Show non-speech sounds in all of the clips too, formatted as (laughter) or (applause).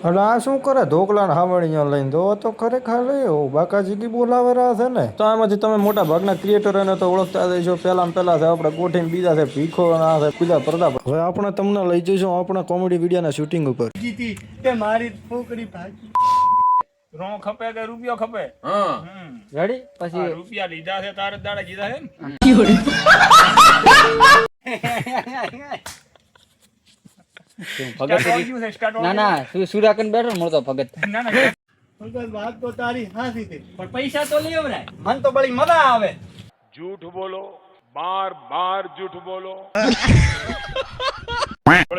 એટલે આ શું કરે? ઢોકલા ને હાવણીઓ લઈને દો તો ખરેખર બાકા જીગી બોલાવે રહ્યા છે ને. તો આમાંથી તમે મોટા ભાગના ક્રિએટરોને તો ઓળખતા જઈશો પહેલા પેલા પેલા છે આપણે ગોઠીને બીજા છે ભીખો ના છે બીજા પ્રતાપ. હવે આપણે તમને લઈ જઈશું આપણા કોમેડી વિડીયોના શૂટિંગ ઉપર. જીતી તે મારી ફોકડી ભાગી રો ખપે કે રૂપિયો ખપે? હા. રેડી પછી રૂપિયા લીધા છે તારે દાડા કીધા છે ને? (laughs) (laughs) (laughs) ભગત ના ના સુરાકન બેઠો મળતો ભગત. ના વાત તો તારી હાસી છે. પણ પૈસા તો લઈ આવરાય. મન તો બળી મજા આવે. જૂઠ બોલો બાર બાર જૂઠ બોલો.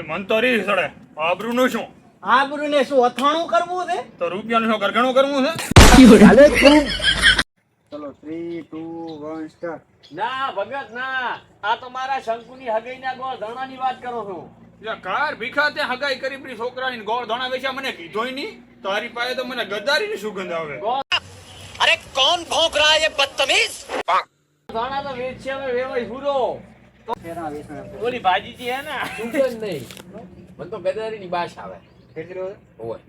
મન તો રી સડે આબરૂ નું શું? આબરૂ ને શું અથાણું કરવું છે? તો રૂપિયા નું શું કરગણું કરવું છે? હાલે તું ચલો 3 2 1 સ્ટાર્ટ ના ભગત ના. આ તો મારા શંકુની હગઈના ગોળ ધણાની વાત કરો છું. કાર ભીખા તે હગાઈ કરી પડી છોકરાની ગોળ ધોણા વેચ્યા મને કીધોય નહીં. તારી પાસે તો મને ગદ્દારીની સુગંધ આવે. ધણા તો વેચ્યા મે વેવાય હુરો. ઓલી ભાજીજી હે ને? સુગંધ નહીં. મને તો ગદારીની બાશ આવે. હોય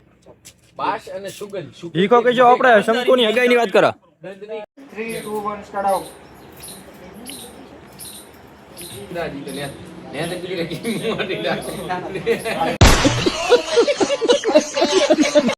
બાશ અને સુગંધ સુગંધ. ભીખો કેજો આપણે શંકુની હગાઈની વાત કરો. 3 2 1 સ્ટાર્ટ આઉટ દાદી તો ન્યા- Nenek juga lagi mau di dalam.